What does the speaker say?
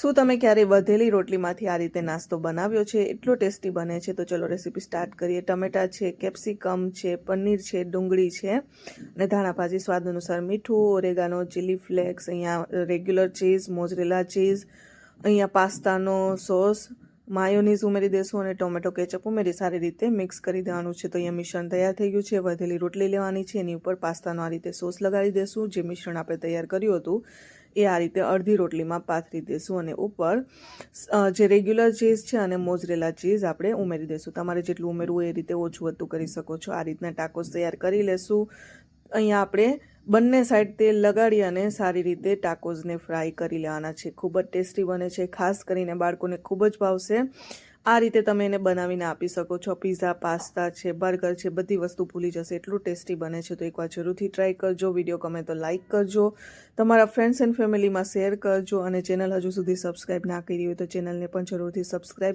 શું તમે ક્યારેય વધેલી રોટલીમાંથી આ રીતે નાસ્તો બનાવ્યો છે? એટલો ટેસ્ટી બને છે. તો ચલો રેસીપી સ્ટાર્ટ કરીએ. ટમેટા છે, કેપ્સિકમ છે, પનીર છે, ડુંગળી છે અને ધાણા ભાજી સ્વાદ અનુસાર મીઠું, ઓરેગાનો, ચીલી ફ્લેક્સ, અહીંયા રેગ્યુલર ચીઝ, મોઝરેલા ચીઝ, અહીંયા પાસ્તાનો સોસ, માયોનીઝ ઉમેરી દેશું અને ટોમેટો કેચઅપ ઉમેરી સારી રીતે મિક્સ કરી દેવાનું છે. તો અહીંયા મિશ્રણ તૈયાર થઈ ગયું છે. વધેલી રોટલી લેવાની છે. એની ઉપર પાસ્તાનો આ રીતે સોસ લગાડી દેશું. જે મિશ્રણ આપણે તૈયાર કર્યું હતું એ આ રીતે અડધી રોટલીમાં પાથરી દેશું અને ઉપર જે રેગ્યુલર ચીઝ છે અને મોઝરેલા ચીઝ આપણે ઉમેરી દેશું. તમારે જેટલું ઉમેરવું એ રીતે ઓછું વધતું કરી શકો છો. આ રીતના ટાકોસ તૈયાર કરી લેશું. અહીંયા આપણે બંને સાઈડ તેલ લગાડી અને સારી રીતે ટાકોઝને ફ્રાય કરી લેવાના છે. ખૂબ જ ટેસ્ટી બને છે. ખાસ કરીને બાળકોને ખૂબ જ ભાવશે. આ રીતે તમે એને બનાવીને આપી શકો છો. પીઝા પાસ્તા છે બર્ગર છે, બધી વસ્તુ ભૂલી જશે. એટલું ટેસ્ટી બને છે તો એકવાર જરૂરથી ટ્રાય કરજો. વીડિયો ગમે તો લાઇક કરજો. તમારા ફ્રેન્ડ્સ એન્ડ ફેમિલીમાં શેર કરજો અને ચેનલ હજુ સુધી સબસ્ક્રાઇબ ના કરી હોય તો ચેનલને પણ જરૂરથી સબસ્ક્રાઇબ